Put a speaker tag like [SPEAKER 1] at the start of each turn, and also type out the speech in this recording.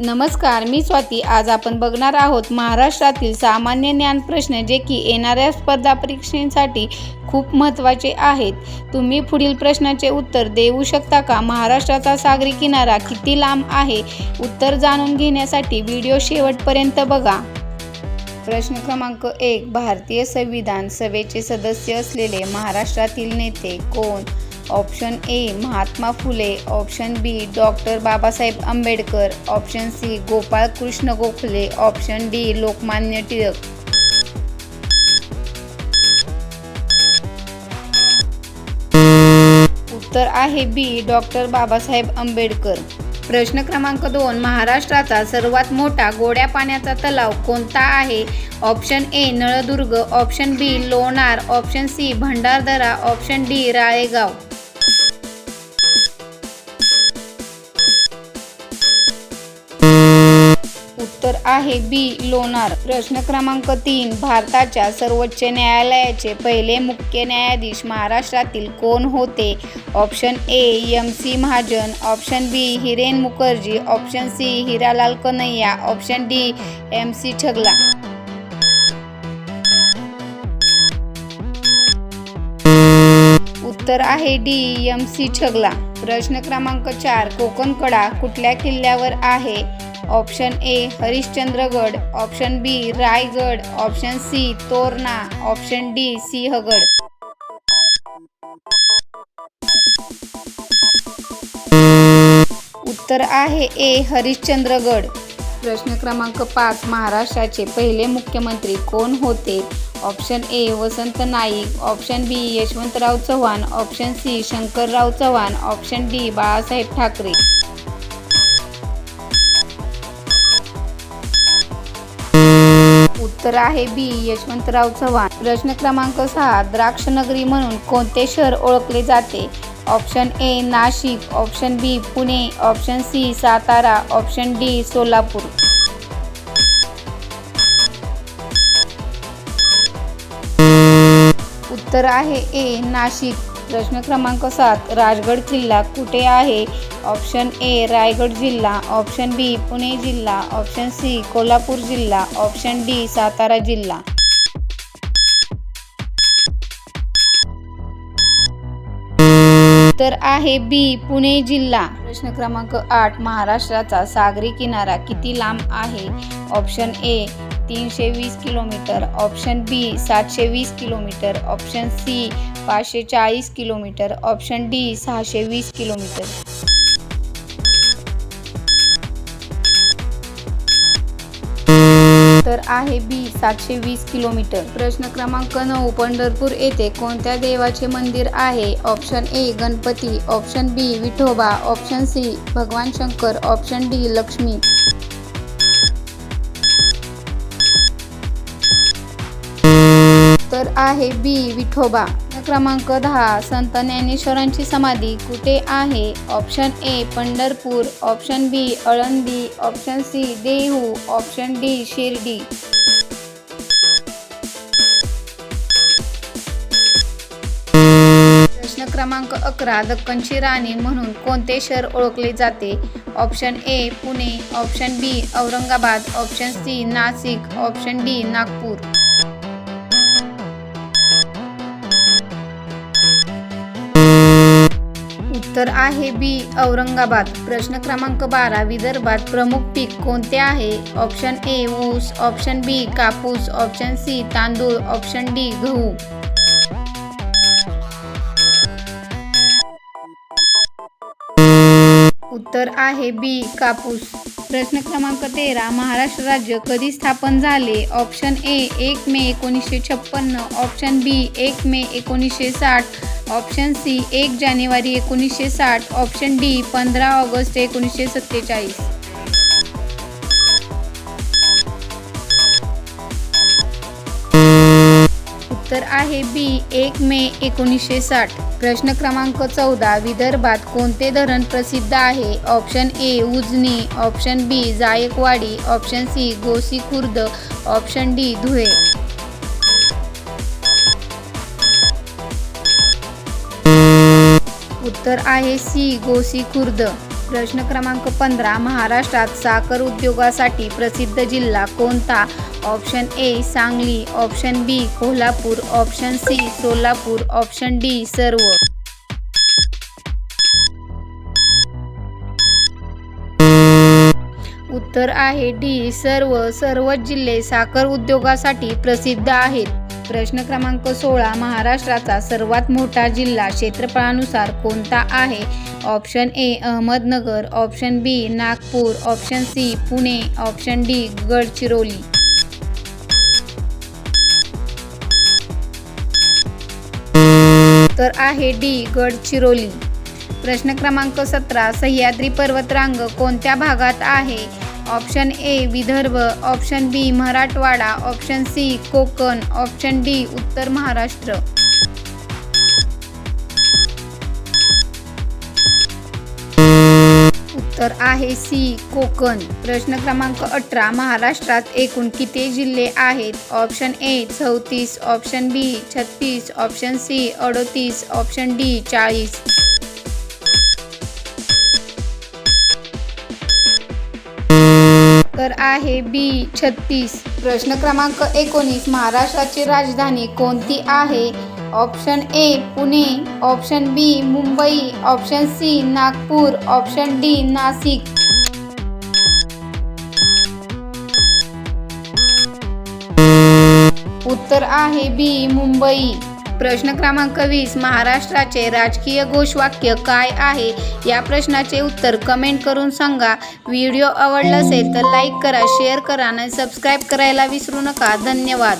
[SPEAKER 1] नमस्कार मी स्वाती. आज आपण बघणार आहोत महाराष्ट्रातील सामान्य ज्ञान प्रश्न जे की येणाऱ्या स्पर्धा परीक्षेसाठी खूप महत्त्वाचे आहेत. तुम्ही पुढील प्रश्नाचे उत्तर देऊ शकता का? महाराष्ट्राचा सागरी किनारा किती लांब आहे? उत्तर जाणून घेण्यासाठी व्हिडिओ शेवटपर्यंत बघा. प्रश्न क्रमांक एक भारतीय संविधान सभेचे सदस्य असलेले महाराष्ट्रातील नेते कोण? Option A Mahatma Phule option B doctor Babasaheb Ambedkar option C Gopal Krishna Gokhale option D Lokmanya Tilak. उत्तर आहे बी डॉक्टर बाबासाहेब आंबेडकर. प्रश्न क्रमांक दोन महाराष्ट्राचा सर्वात मोठा गोड्या पाण्याचा तलाव कोणता आहे? Option A Naldurg option B Lonar option C Bhandardara option D Ralegaon. उत्तर आहे बी. लोणार. प्रश्न क्रमांक तीन. भारताच्या सर्वोच्च न्यायालयाचे पहिले मुख्य न्यायाधीश महाराष्ट्रातील कोण होते? Option A M. C. Mahajan. Option B Hiren Mukherjee. Option C Hiralal Kanhaiya. Option D M. C. Chagla. उत्तर आहे डी एम. सी. छगला. प्रश्न क्रमांक चार. कोकण कडा कुठल्या किल्ल्यावर आहे? Option A Harishchandragad option B Raigad option C Torna option D Sinhagad. उत्तर आहे ए हरिश्चंद्रगड. प्रश्न क्रमांक पाच महाराष्ट्राचे पहिले मुख्यमंत्री कोण होते? Option A Vasant Naik option B Yashwantrao Chavan option C Shankarrao Chavan option D Balasaheb Thackeray. उत्तर आहे बी यशवंतराव चव्हाण. प्रश्न क्रमांक सहा द्राक्षनगरी म्हणून कोणते शहर ओळखले जाते? Option A Nashik option B Pune option C Satara option D Solapur. उत्तर आहे ए नाशिक. प्रश्न क्रमांक सात राजगड किल्ला कुठे आहे? ऑप्शन ए रायगड जिल्हा. ऑप्शन बी पुणे जिल्हा. ऑप्शन सी कोल्हापूर जिल्हा. ऑप्शन डी सातारा जिल्हा. तर आहे बी पुणे जिल्हा. प्रश्न क्रमांक आठ महाराष्ट्राचा सागरी किनारा किती लांब आहे? ऑप्शन ए तीनशे वीस किलोमीटर. ऑप्शन बी सातशे वीस किलोमीटर. ऑप्शन सी पाचशे चाळीस किलोमीटर. ऑप्शन डी सहाशे वीस किलोमीटर. तर आहे बी सातशे वीस किलोमीटर. प्रश्न क्रमांक नऊ पंढरपूर येथे कोणत्या देवाचे मंदिर आहे? Option A Ganpati. Option B Vithoba. Option C Bhagwan Shankar. Option D Lakshmi. तर आहे बी विठोबा. क्रमांक दहा संत ज्ञानेश्वरांची समाधी कुठे आहे? Option A Pandharpur. Option B Alandi option C Dehu. Option D Shirdi. प्रश्न क्रमांक अकरा दक्कनची राणी म्हणून कोणते शहर ओळखले जाते? Option A Pune. Option B Aurangabad. Option C Nashik. Option D Nagpur. उत्तर आहे बी औरंगाबाद. प्रश्न क्रमांक बारा विदर्भात प्रमुख पीक कोणते आहे? ऑप्शन ए ऊस ऑप्शन बी कापूस ऑप्शन सी तांदूळ ऑप्शन डी गहू. उत्तर आहे बी कापूस. प्रश्न क्रमांक तेरा महाराष्ट्र राज्य कधी स्थापन झाले? ऑप्शन ए एक मे एकोणीसशे छप्पन्न. ऑप्शन बी एक मे एकोणीसशे साठ. ऑप्शन सी एक जानेवारी एकोणीसशे साठ. ऑप्शन डी पंधरा ऑगस्ट एकोणीसशे सत्तेचाळीस. उत्तर आहे बी एक मे एकोणीसशे साठ. प्रश्न क्रमांक चौदा विदर्भात कोणते धरण प्रसिद्ध आहे? Option A Ujani. Option B Jayakwadi. Option C Gosi Khurd option D Dhule. उत्तर आहे सी गोसी खुर्द. प्रश्न क्रमांक पंधरा महाराष्ट्रात साखर उद्योगासाठी प्रसिद्ध जिल्हा कोणता? Option A Sangli. Option B Kolhapur. Option C Solapur. Option D सर्व. उत्तर आहे डी सर्व. सर्वच जिल्हे साखर उद्योगासाठी प्रसिद्ध आहेत. प्रश्न क्रमांक सोळा महाराष्ट्राचा सर्वात मोठा जिल्हा क्षेत्रफळानुसार कोणता आहे? Option A Ahmednagar option B Nagpur option C Pune option D Gadchiroli. तर आहे डी गडचिरोली. प्रश्न क्रमांक सतरा सह्याद्री पर्वतरांग कोणत्या भागात आहे? Option A Vidarbha option B Marathwada option C Konkan option D उत्तर महाराष्ट्र. उत्तर आहे सी कोकण. प्रश्न क्रमांक अठरा महाराष्ट्रात एकूण किती जिल्हे आहेत? ऑप्शन ए चौतीस ऑप्शन बी छत्तीस ऑप्शन सी अडोतीस ऑप्शन डी चाळीस. आहे बी छत्तीस. प्रश्न क्रमांक एकोणीस महाराष्ट्राची राजधानी कोणती आहे? Option A Pune. Option B Mumbai. Option C Nagpur. Option D Nashik. उत्तर आहे बी मुंबई. प्रश्न क्रमांक वीस महाराष्ट्राचे राजकीय घोषवाक्य काय आहे? या प्रश्नाचे उत्तर कमेंट करून सांगा. व्हिडिओ आवडला असेल तर लाईक करा शेअर करा आणि सबस्क्राईब करायला विसरू नका. धन्यवाद.